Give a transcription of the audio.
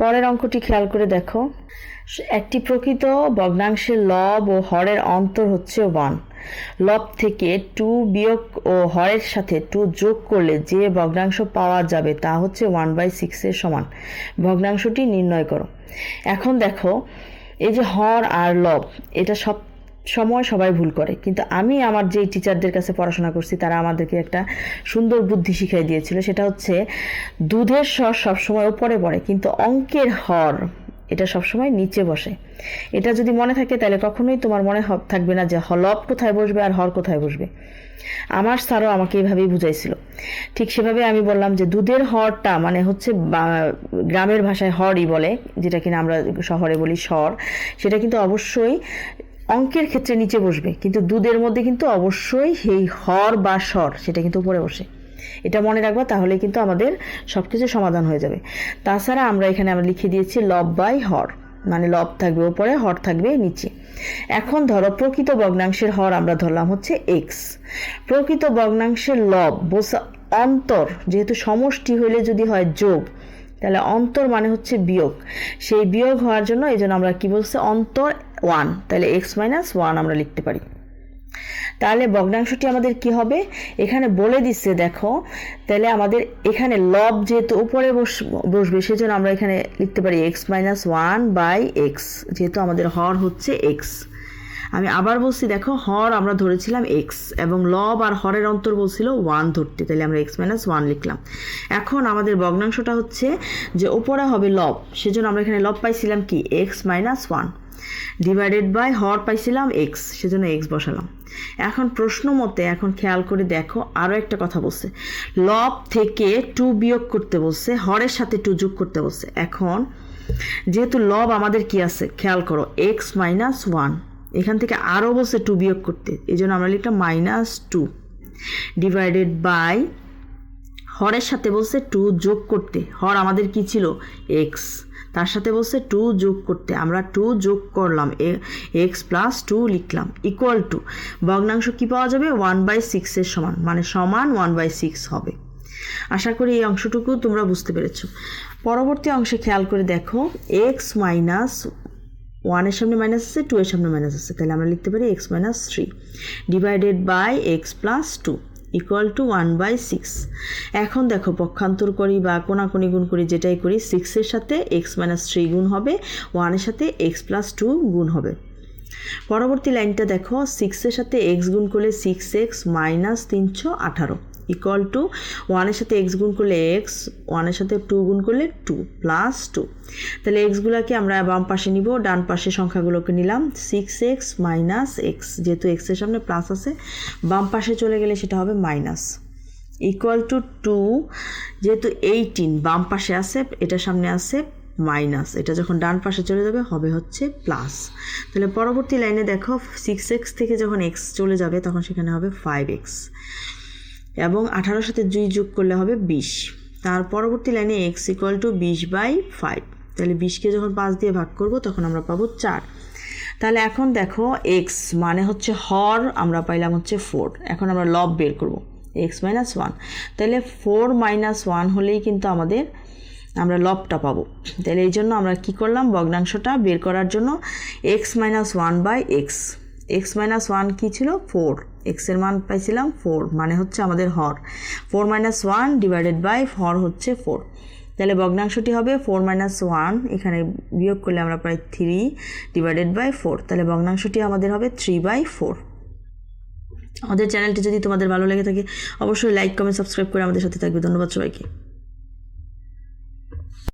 পরের অঙ্কটি খেয়াল করে দেখো। একটি প্রকৃত ভগ্নাংশের লব ও হরের অন্তর হচ্ছে ওয়ান লব থেকে টু বিয়োগ ও হরের সাথে টু যোগ করলে যে ভগ্নাংশ পাওয়া যাবে তা হচ্ছে ওয়ান বাই সিক্সের সমান। ভগ্নাংশটি নির্ণয় করো। এখন দেখো, এই যে হর আর লব, এটা সব সময় সবাই ভুল করে। কিন্তু আমি আমার যে টিচারদের কাছে পড়াশোনা করছি, তারা আমাদেরকে একটা সুন্দর বুদ্ধি শিখিয়ে দিয়েছিল। সেটা হচ্ছে, দুধের স্বর সবসময় উপরে পড়ে, কিন্তু অঙ্কের হর, এটা সবসময় নিচে বসে। এটা যদি মনে থাকে, তাহলে কখনোই তোমার মনে থাকবে না যে হ- লব কোথায় বসবে আর হর কোথায় বসবে। আমার স্যারও আমাকে এইভাবেই বুঝাইছিল। ঠিক সেভাবে আমি বললাম যে, দুধের হরটা মানে হচ্ছে গ্রামের ভাষায় হরই বলে, যেটা কিনা আমরা শহরে বলি স্বর, সেটা কিন্তু অবশ্যই অঙ্কের ক্ষেত্রে নিচে বসবে, কিন্তু দুধের মধ্যে কিন্তু অবশ্যই সেই হর বা স্বর, সেটা কিন্তু উপরে বসে। এটা মনে রাখবা, তাহলে কিন্তু আমাদের সব কিছু সমাধান হয়ে যাবে। তাছাড়া আমরা এখানে আমরা লিখে দিয়েছি লব বাই হর মানে লব থাকবে উপরে, হর থাকবে নিচে। এখন ধরো প্রকৃত ভগ্নাংশের হর আমরা ধরলাম হচ্ছে এক্স প্রকৃত ভগ্নাংশের লব, বোসা অন্তর, যেহেতু সমষ্টি হইলে যদি হয় যোগ তাহলে অন্তর মানে হচ্ছে বিয়োগ। সেই বিয়োগ হওয়ার জন্য এই জন্য আমরা কি বলছি? অন্তর ওয়ান। তাহলে এক্স মাইনাস ওয়ান আমরা লিখতে পারি। তাহলে ভগ্নাংশটি আমাদের কি হবে? এখানে বলে দিচ্ছে, দেখো, তাহলে আমাদের এখানে লব যেহেতু উপরে বস- বসবে, সেজন্য আমরা এখানে লিখতে পারি X minus one by X যেহেতু আমাদের হর হচ্ছে এক্স আমি আবার বলছি, দেখো, হর আমরা ধরেছিলাম এক্স এবং লব আর হরের অন্তর বলছিল ওয়ান ধরতে। তাহলে আমরা এক্স মাইনাস ওয়ান লিখলাম। এখন আমাদের ভগ্নাংশটা হচ্ছে যে উপরে হবে লব। সেজন্য আমরা এখানে লব পাইছিলাম কি? X minus one divided by হর পাইছিলাম এক্স সেজন্য এক্স বসালাম। এখন প্রশ্ন মতে, এখন খেয়াল করে দেখো আরও একটা কথা বলছে। লব থেকে টু বিয়োগ করতে বলছে, হরের সাথে টু যোগ করতে বলছে। এখন যেহেতু লব আমাদের কি আছে? খেয়াল করো এক্স মাইনাস ওয়ান এখান থেকে আরও বসে টু বিয়োগ করতে। এই জন্য আমরা লিখলাম মাইনাস টু ডিভাইডেড বাই হরের সাথে বলছে টু যোগ করতে। হর আমাদের কি ছিল? এক্স তার সাথে বলছে টু যোগ করতে। আমরা টু যোগ করলাম। এক্স প্লাস টু লিখলাম। ইকুয়াল টু ভগ্নাংশ কি পাওয়া যাবে? ওয়ান বাই সিক্সের সমান। মানে সমান ওয়ান বাই সিক্স হবে। আশা করি এই অংশটুকু তোমরা বুঝতে পেরেছ। পরবর্তী অংশে খেয়াল করে দেখো এক্স মাইনাস ওয়ানের সামনে মাইনাস আছে টু এর সামনে মাইনাস আছে। তাহলে আমরা লিখতে পারি X minus three divided by X plus two equal to one by six এখন দেখো পক্ষান্তর করি বা কোনাকুনি গুণ করি, যেটাই করি সিক্সের সাথে এক্স মাইনাস থ্রি গুণ হবে ওয়ানের সাথে এক্স প্লাস টু গুণ হবে। পরবর্তী লাইনটা দেখো সিক্সের সাথে এক্স গুণ করলে সিক্স এক্স মাইনাস তিনশো আঠারো। ইকুয়াল টু ওয়ানের সাথে এক্স গুণ করলে এক্স ওয়ানের সাথে টু গুণ করলে টু প্লাস টু তাহলে এক্সগুলোকে আমরা বাম পাশে নিব, ডান পাশে সংখ্যাগুলোকে নিলাম সিক্স এক্স মাইনাস এক্স যেহেতু এক্সের সামনে প্লাস আছে, বাম পাশে চলে গেলে সেটা হবে মাইনাস ইকুয়াল টু টু যেহেতু এইটিন বাম পাশে আছে, এটার সামনে আছে মাইনাস এটা যখন ডান পাশে চলে যাবে, হবে হচ্ছে প্লাস তাহলে পরবর্তী লাইনে দেখো সিক্স এক্স থেকে যখন এক্স চলে যাবে, তখন সেখানে হবে ফাইভ এক্স এবং আঠারোর সাথে দুই যোগ করলে হবে বিশ। তার পরবর্তী লাইনে এক্স ইকুয়াল টু বিশ বাই ফাইভ তাহলে বিশকে যখন পাঁচ দিয়ে ভাগ করব, তখন আমরা পাবো চার। তাহলে এখন দেখো এক্স মানে হচ্ছে হর, আমরা পাইলাম হচ্ছে ফোর এখন আমরা লব বের করব এক্স মাইনাস ওয়ান তাহলে ফোর মাইনাস ওয়ান হলেই কিন্তু আমাদের আমরা লবটা পাবো। তাহলে এই জন্য আমরা কি করলাম, ভগ্নাংশটা বের করার জন্য X minus one by X X minus one কী ছিল? ফোর এক্সের মান পাইছিলাম ফোর মানে হচ্ছে আমাদের হর। Four minus one divided by হর হচ্ছে ফোর তাহলে ভগ্নাংশটি হবে ফোর মাইনাস ওয়ান এখানে বিয়োগ করলে আমরা প্রায় থ্রি ডিভাইডেড বাই ফোর তাহলে ভগ্নাংশটি আমাদের হবে থ্রি বাই ফোর আমাদের চ্যানেলটি যদি তোমাদের ভালো লেগে থাকে, অবশ্যই লাইক কমেন্ট সাবস্ক্রাইব করে আমাদের সাথে থাকবে। ধন্যবাদ সবাইকে।